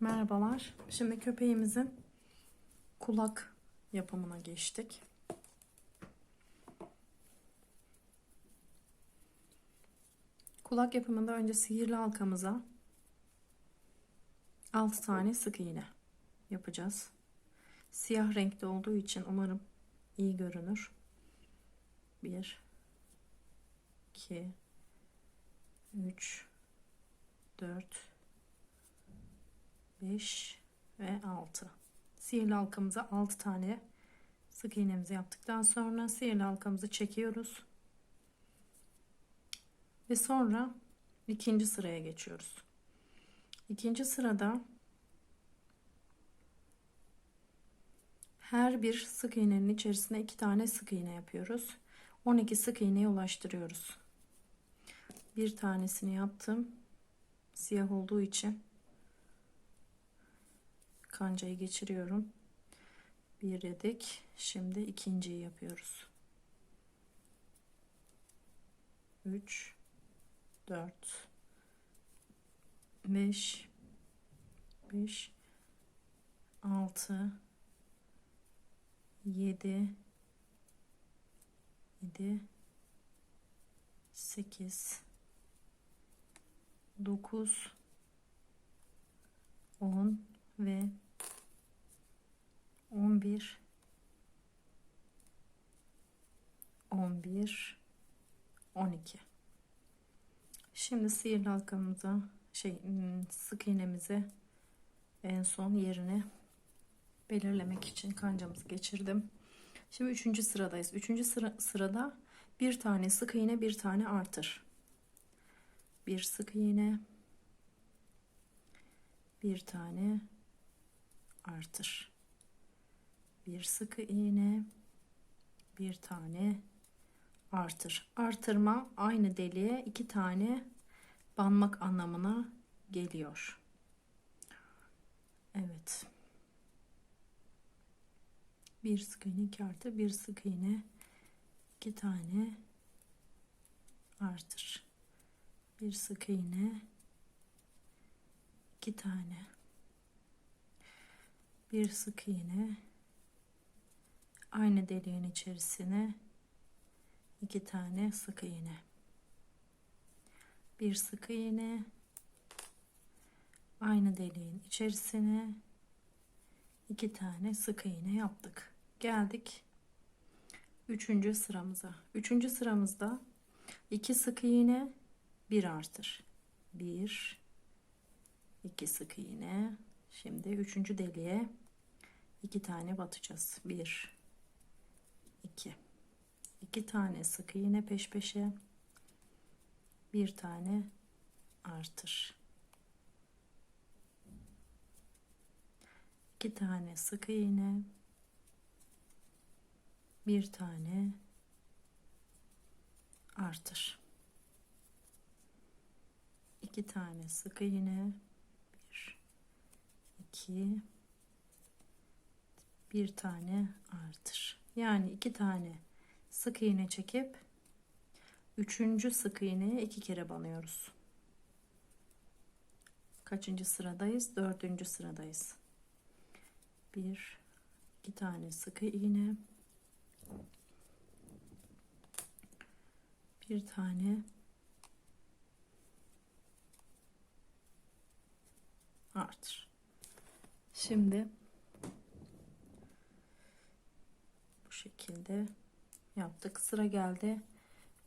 Merhabalar. Şimdi köpeğimizin kulak yapımına geçtik. Kulak yapımında önce sihirli halkamıza 6 tane sık iğne yapacağız. Siyah renkte olduğu için umarım iyi görünür. 1 2 3 4 5 ve 6. Sihirli halkamıza 6 tane sık iğnemizi yaptıktan sonra sihirli halkamızı çekiyoruz. Ve sonra ikinci sıraya geçiyoruz. İkinci sırada her bir sık iğnenin içerisine iki tane sık iğne yapıyoruz. 12 sık iğneye ulaştırıyoruz. Bir tanesini yaptım. Siyah olduğu için kancayı geçiriyorum. Bir dedik. Şimdi ikinciyi yapıyoruz. 3 4 5 5 6 7 7 8 9 10 ve 11 11 12 Şimdi sihirli halkamıza şey hmm, sık iğnemizi en son yerine belirlemek için kancamızı geçirdim. Şimdi üçüncü sıradayız. Üçüncü sıra, sırada bir tane sık iğne bir tane artır. Bir sık iğne bir tane artır. Bir sık iğne bir tane artır. Artırma aynı deliğe iki tane banmak anlamına geliyor. Evet. Bir sık iğne iki bir sık iğne iki tane artır. Bir sık iğne iki tane bir sık iğne aynı deliğin içerisine iki tane sık iğne. Bir sık iğne aynı deliğin içerisine iki tane sık iğne yaptık. Geldik üçüncü sıramıza. Üçüncü sıramızda iki sık iğne bir artır. Bir iki sık iğne. Şimdi üçüncü deliğe iki tane batacağız. Bir iki. İki tane sık iğne peş peşe. Bir tane artır. İki tane sık iğne bir tane artır. İki tane sık iğne bir iki. Bir tane artır yani iki tane sık iğne çekip üçüncü sık iğneye iki kere banıyoruz. Kaçıncı sıradayız? Dördüncü sıradayız. Bir iki tane sık iğne. Bir tane artır. Şimdi bu şekilde yaptık sıra geldi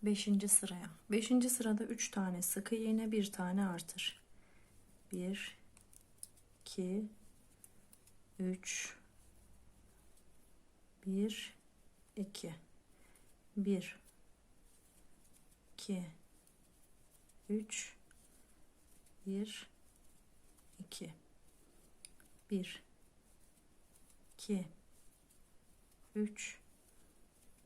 5. sıraya 5. sırada 3 tane sık iğne bir tane artır 1 2 3 1 2 1 2 3 1 2 1 2 3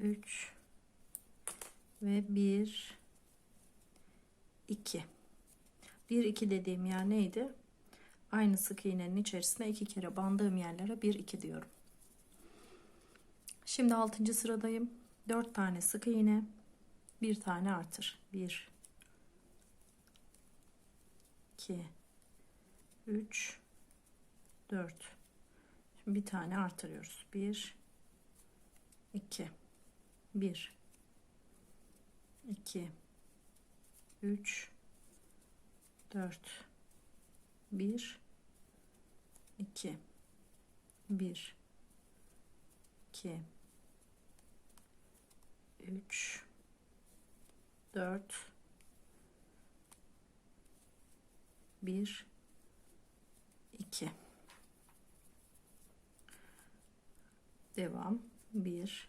3 ve 1 2 1 2 dediğim yer neydi? Aynı sık iğnenin içerisine iki kere bandığım yerlere 1 2 diyorum. Şimdi 6. sıradayım. 4 tane sık iğne, bir tane artır. 1 2 3 4 Şimdi bir tane artırıyoruz. 1 2 1 2 3 4 1 2 1 2 3 4 1 2 devam. 1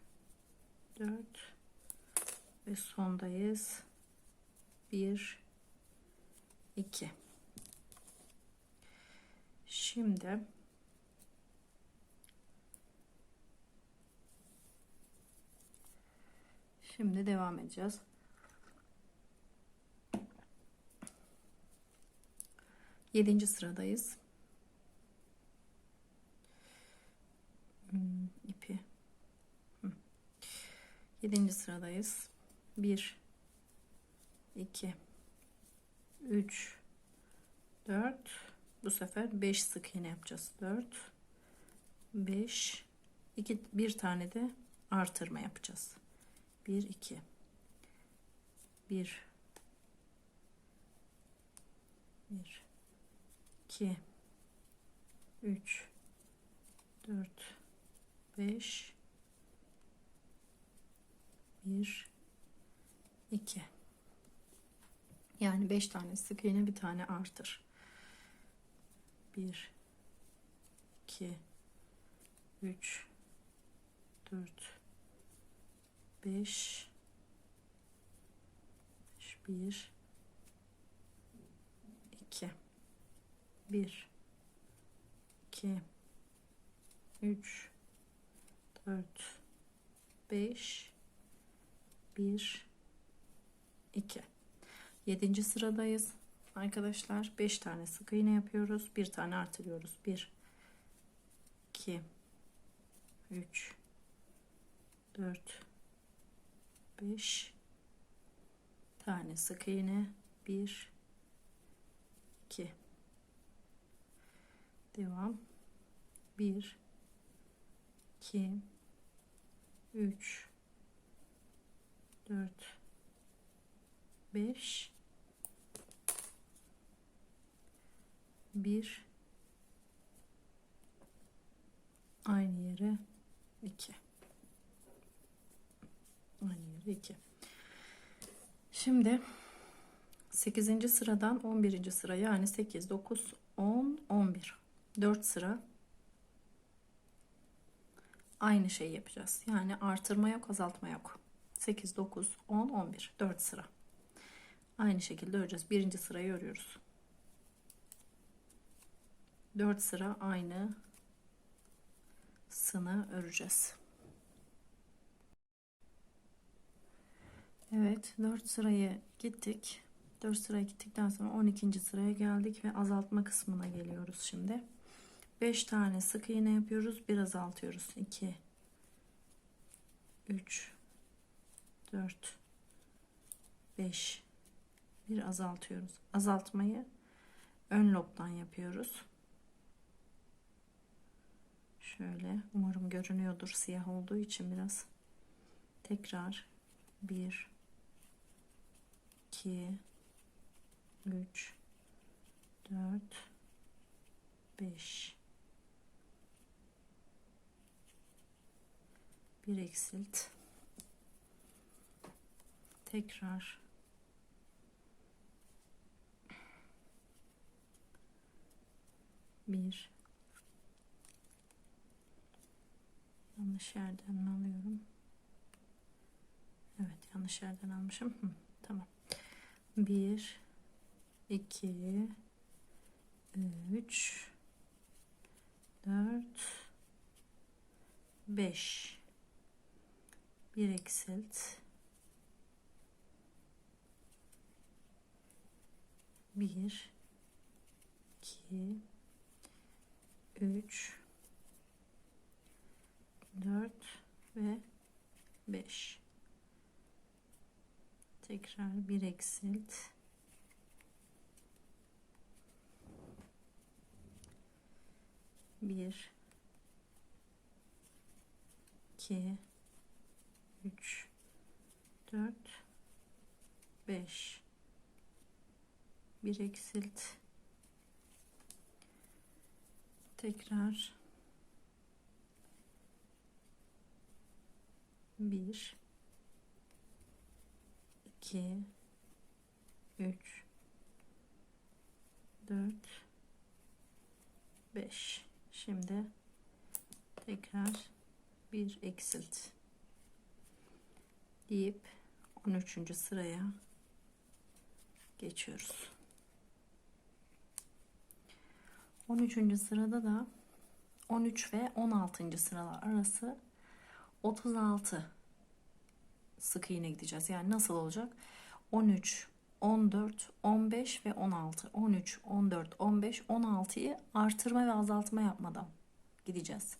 4 ve sondayız. 1 2 şimdi şimdi devam edeceğiz. Yedinci sıradayız. Hmm, ipi 7. sıradayız. 1 2 3 4 bu sefer 5 sık iğne yapacağız. 4 5 2 bir tane de artırma yapacağız. 1 2 1 1 2 3 4 5 1 2 yani 5 tane sık iğne bir tane artır. 1 2 3 4 5 1 2 1 2 3 4 5 1 2 7. sıradayız. Arkadaşlar 5 tane sık iğne yapıyoruz. Bir tane artırıyoruz. 1 2 3 4 5 tane sık iğne. 1 2 devam. 1 2 3 4 5 1 aynı yere 2 aynı yere 2 şimdi 8. sıradan 11. sıra yani 8 9 10 11 4 sıra. Aynı şeyi yapacağız. Yani artırma yok azaltma yok 8 9 10 11 4 sıra. Aynı şekilde öreceğiz. Birinci sırayı örüyoruz. 4 sıra aynı sını öreceğiz. Evet 4 sırayı gittik. 4 sıraya gittikten sonra 12. sıraya geldik ve azaltma kısmına geliyoruz şimdi. 5 tane sık iğne yapıyoruz. Bir azaltıyoruz. 2 3 4 5 bir azaltıyoruz. Azaltmayı ön lobdan yapıyoruz. Şöyle umarım görünüyordur siyah olduğu için biraz. Tekrar 1 2 3 4 5 bir eksilt tekrar. Bir. Yanlış yerden mi alıyorum? Evet yanlış yerden almışım. Hı, tamam. Bir iki üç dört beş. Bir eksilt bir iki üç dört ve beş. Tekrar bir eksilt. Bir iki 3 4 5 bir eksilt. Tekrar. 1 2 3 4 5 şimdi tekrar bir eksilt. Deyip 13. sıraya geçiyoruz. 13. sırada da 13 ve 16. sıralar arası 36 sık iğne gideceğiz. Yani nasıl olacak? 13, 14, 15 ve 16. 13, 14, 15, 16'yı artırma ve azaltma yapmadan gideceğiz.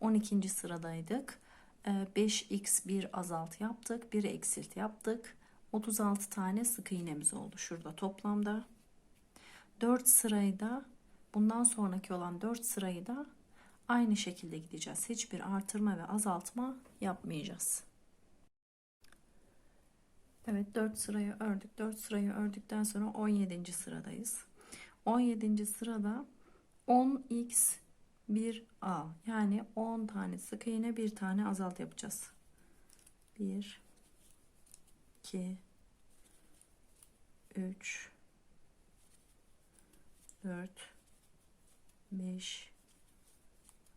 12. sıradaydık. 5x1 azalt yaptık. 1 eksilt yaptık. 36 tane sık iğnemiz oldu şurada toplamda. 4 sırayı da bundan sonraki olan 4 sırayı da aynı şekilde gideceğiz. Hiçbir artırma ve azaltma yapmayacağız. Evet 4 sırayı ördük. 4 sırayı ördükten sonra 17. sıradayız. 17. sırada 10x 1A yani 10 tane sık iğne bir tane azalt yapacağız. 1 2 3 4 5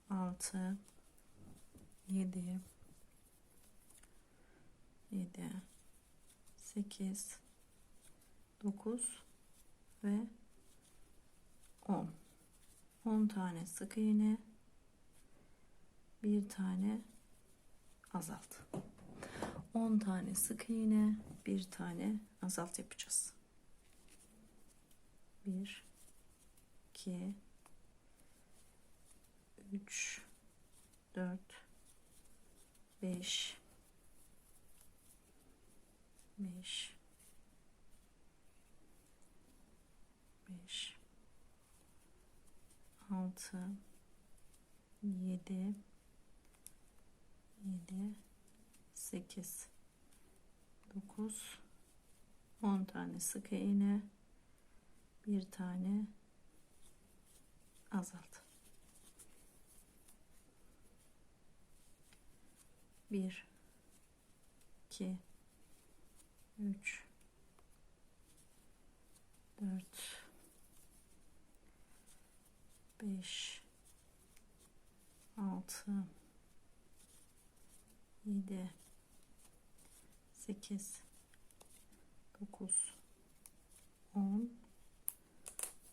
6 7 7 8 9 ve 10 10 tane sık iğne bir tane azalt. 10 tane sık iğne bir tane azalt yapacağız. 1 2 3 4 5 5 5 6 7 7 8 9 10 tane sık iğne bir tane azalt 1 2 3 4 5 6 7 8 9 10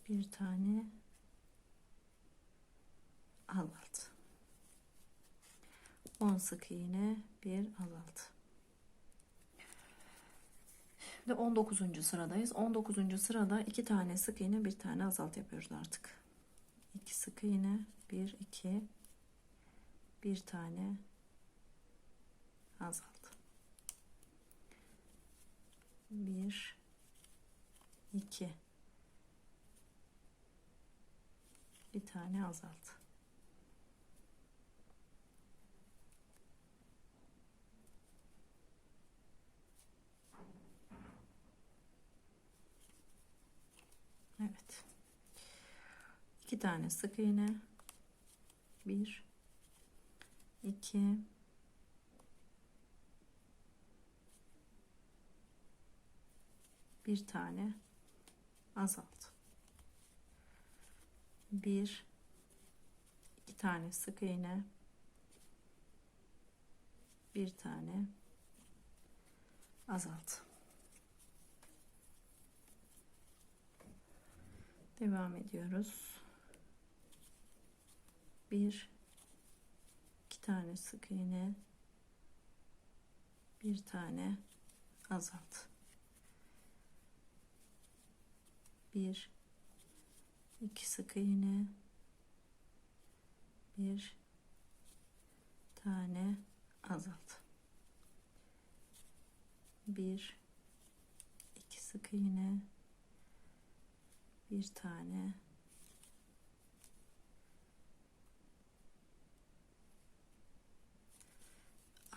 bir tane azalt 10 sık iğne bir azalt ve 19. sıradayız 19. sırada iki tane sık iğne bir tane azalt yapıyoruz artık 2 sık iğne 1 2 bir tane azalt 1 2 bir tane azalt Evet. 2 tane sık iğne 1 2 bir tane azalt. Bir iki tane sık iğne bir tane azalt. Devam ediyoruz. Bir iki tane sık iğne bir tane azalt. Bir iki sık iğne bir tane azalt. Bir iki sık iğne bir tane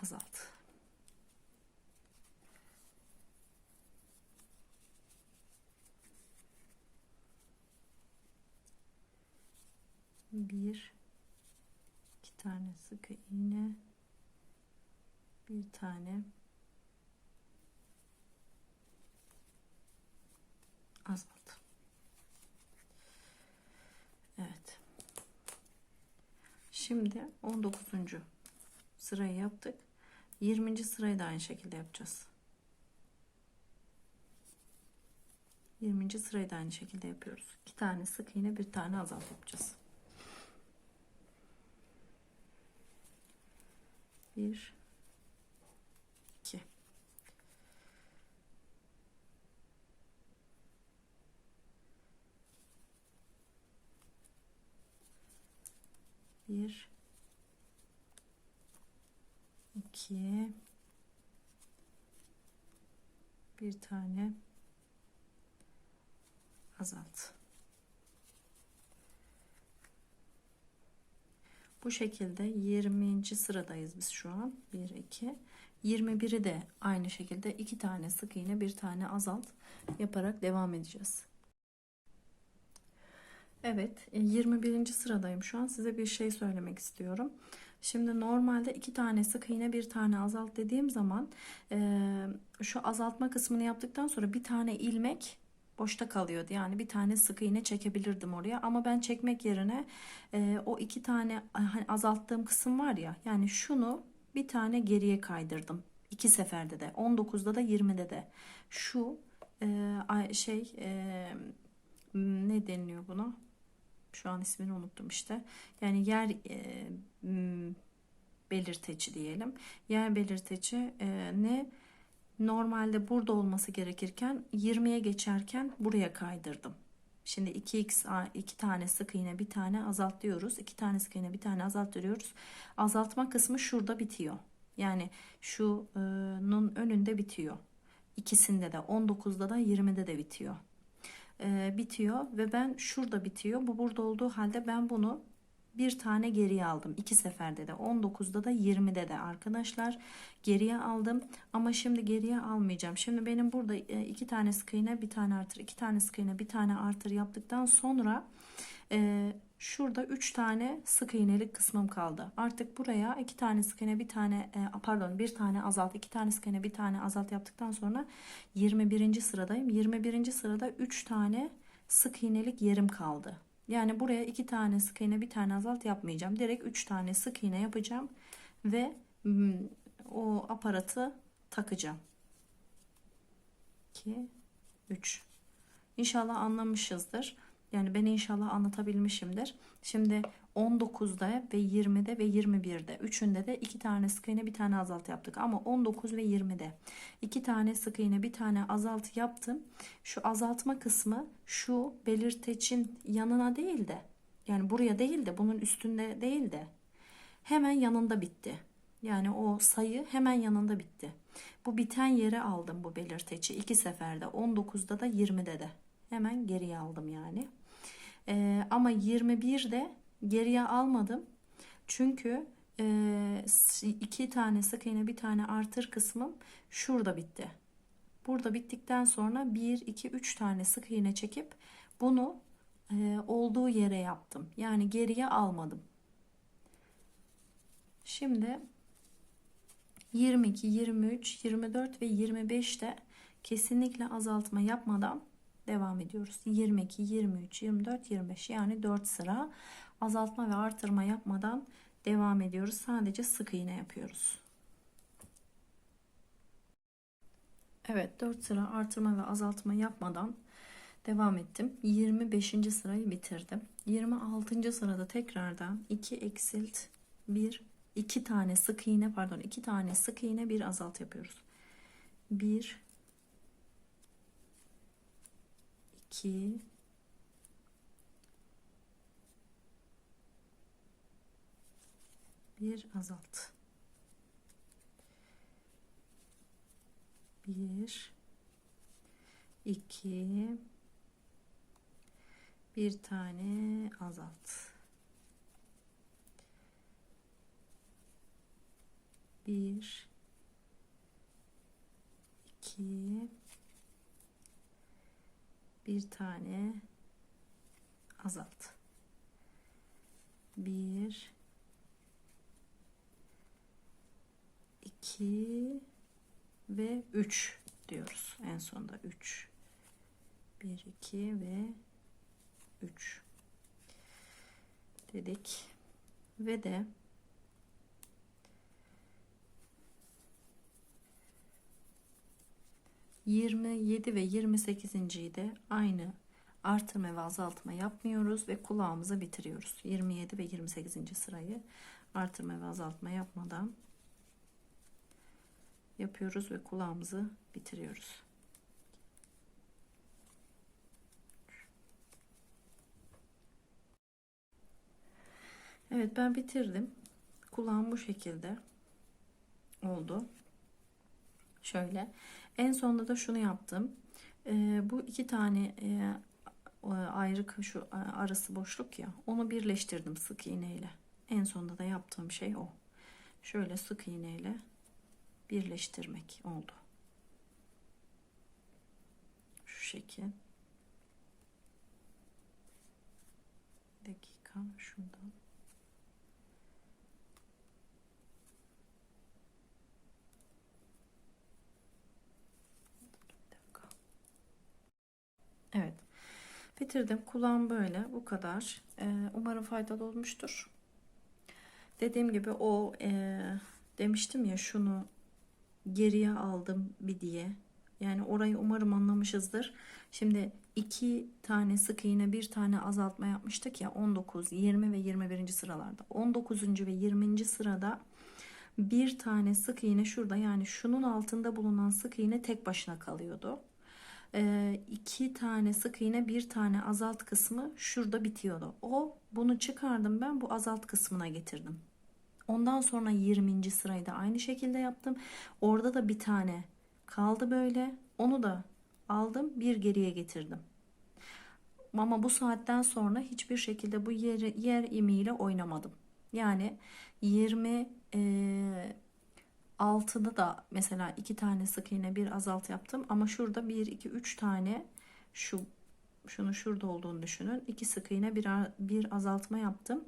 azalt. Bir iki tane sık iğne bir tane azalt. Evet. Şimdi 19. sırayı yaptık. 20. sırayı da aynı şekilde yapacağız. 20. sırayı da aynı şekilde yapıyoruz. 2 tane sık iğne, bir tane azalt yapacağız. 1 2 Bir, iki, bir tane azalt. Bu şekilde 20. sıradayız biz şu an. 1 2 21'i de aynı şekilde iki tane sık iğne, bir tane azalt yaparak devam edeceğiz. Evet, 21. sıradayım şu an. Size bir şey söylemek istiyorum. Şimdi normalde iki tane sık iğne, bir tane azalt dediğim zaman e, şu azaltma kısmını yaptıktan sonra bir tane ilmek boşta kalıyordu. Yani bir tane sık iğne çekebilirdim oraya ama ben çekmek yerine e, o iki tane hani azalttığım kısım var ya yani şunu bir tane geriye kaydırdım. iki seferde de 19'da da 20'de de şu e, şey e, ne deniliyor buna? Şu an ismini unuttum işte. Yani yer e, belirteci diyelim. Yer belirteci e, ne? Normalde burada olması gerekirken 20'ye geçerken buraya kaydırdım. Şimdi 2x 2 tane sık iğne bir tane azaltıyoruz. 2 tane sık iğne bir tane azaltıyoruz. Azaltma kısmı şurada bitiyor. Yani şunun önünde bitiyor. İkisinde de 19'da da 20'de de bitiyor. Ee, bitiyor ve ben şurada bitiyor. Bu burada olduğu halde ben bunu bir tane geriye aldım. iki seferde de 19'da da 20'de de arkadaşlar geriye aldım. Ama şimdi geriye almayacağım. Şimdi benim burada e, iki tane sık iğne bir tane artır iki tane sık iğne bir tane artır yaptıktan sonra e, şurada 3 tane sık iğnelik kısmım kaldı. Artık buraya 2 tane sık iğne bir tane e, pardon bir tane azalt 2 tane sık iğne bir tane azalt yaptıktan sonra 21. sıradayım. 21. sırada 3 tane sık iğnelik yerim kaldı. Yani buraya iki tane sık iğne bir tane azalt yapmayacağım. Direkt üç tane sık iğne yapacağım ve hmm, o aparatı takacağım. 2 3 İnşallah anlamışızdır. Yani ben inşallah anlatabilmişimdir. Şimdi 19'da ve 20'de ve 21'de üçünde de iki tane sık iğne bir tane azalt yaptık. Ama 19 ve 20'de iki tane sık iğne bir tane azalt yaptım. Şu azaltma kısmı şu belirteçin yanına değil de yani buraya değil de bunun üstünde değil de hemen yanında bitti. Yani o sayı hemen yanında bitti. Bu biten yere aldım bu belirteci iki seferde 19'da da 20'de de hemen geriye aldım yani. Ee, ama 21'de geriye almadım. Çünkü e, iki tane sık iğne bir tane artır kısmım şurada bitti. Burada bittikten sonra 1 2 3 tane sık iğne çekip bunu e, olduğu yere yaptım. Yani geriye almadım. Şimdi 22, 23, 24 ve 25'te kesinlikle azaltma yapmadan devam ediyoruz. 22, 23, 24, 25 yani 4 sıra azaltma ve artırma yapmadan devam ediyoruz. Sadece sık iğne yapıyoruz. Evet 4 sıra artırma ve azaltma yapmadan devam ettim. 25. sırayı bitirdim. 26. sırada tekrardan 2 eksilt 1 2 tane sık iğne pardon 2 tane sık iğne bir azalt yapıyoruz. 1 2 bir azalt. Bir, iki, bir tane azalt. Bir, iki, bir tane azalt. Bir, iki ve üç diyoruz. En sonda üç. Bir, iki ve üç dedik. Ve de yirmi yedi ve yirmi sekizinciyi de aynı artırma ve azaltma yapmıyoruz ve kulağımızı bitiriyoruz. 27 ve 28. sırayı artırma ve azaltma yapmadan yapıyoruz ve kulağımızı bitiriyoruz. Evet ben bitirdim. Kulağım bu şekilde oldu. Şöyle. En sonunda da şunu yaptım. Ee, bu iki tane e, ayrı şu arası boşluk ya. Onu birleştirdim sık iğneyle. En sonunda da yaptığım şey o. Şöyle sık iğneyle birleştirmek oldu. Şu şekil. dakika şuradan. Evet. Bitirdim. Kulağım böyle. Bu kadar. Ee, umarım faydalı olmuştur. Dediğim gibi o e, demiştim ya şunu geriye aldım bir diye. Yani orayı umarım anlamışızdır. Şimdi iki tane sık iğne bir tane azaltma yapmıştık ya 19, 20 ve 21. sıralarda. 19. ve 20. sırada bir tane sık iğne şurada yani şunun altında bulunan sık iğne tek başına kalıyordu. Ee, iki tane sık iğne bir tane azalt kısmı şurada bitiyordu. O bunu çıkardım ben bu azalt kısmına getirdim. Ondan sonra 20. sırayı da aynı şekilde yaptım. Orada da bir tane kaldı böyle. Onu da aldım bir geriye getirdim. Ama bu saatten sonra hiçbir şekilde bu yer, yer imiyle oynamadım. Yani 20 e, 6'da da mesela iki tane sık iğne bir azalt yaptım ama şurada 1 2 3 tane şu şunu şurada olduğunu düşünün. İki sık iğne bir, bir azaltma yaptım.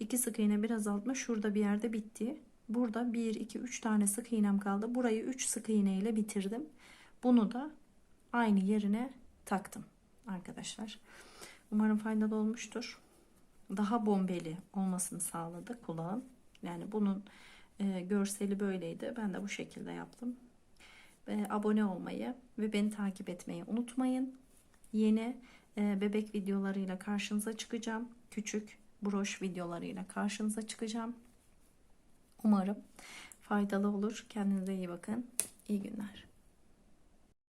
İki sık iğne bir azaltma şurada bir yerde bitti. Burada 1 2 3 tane sık iğnem kaldı. Burayı 3 sık iğne ile bitirdim. Bunu da aynı yerine taktım arkadaşlar. Umarım faydalı olmuştur. Daha bombeli olmasını sağladı kulağın. Yani bunun e, görseli böyleydi. Ben de bu şekilde yaptım. E, abone olmayı ve beni takip etmeyi unutmayın. Yeni e, bebek videolarıyla karşınıza çıkacağım. Küçük broş videolarıyla karşınıza çıkacağım. Umarım faydalı olur. Kendinize iyi bakın. İyi günler.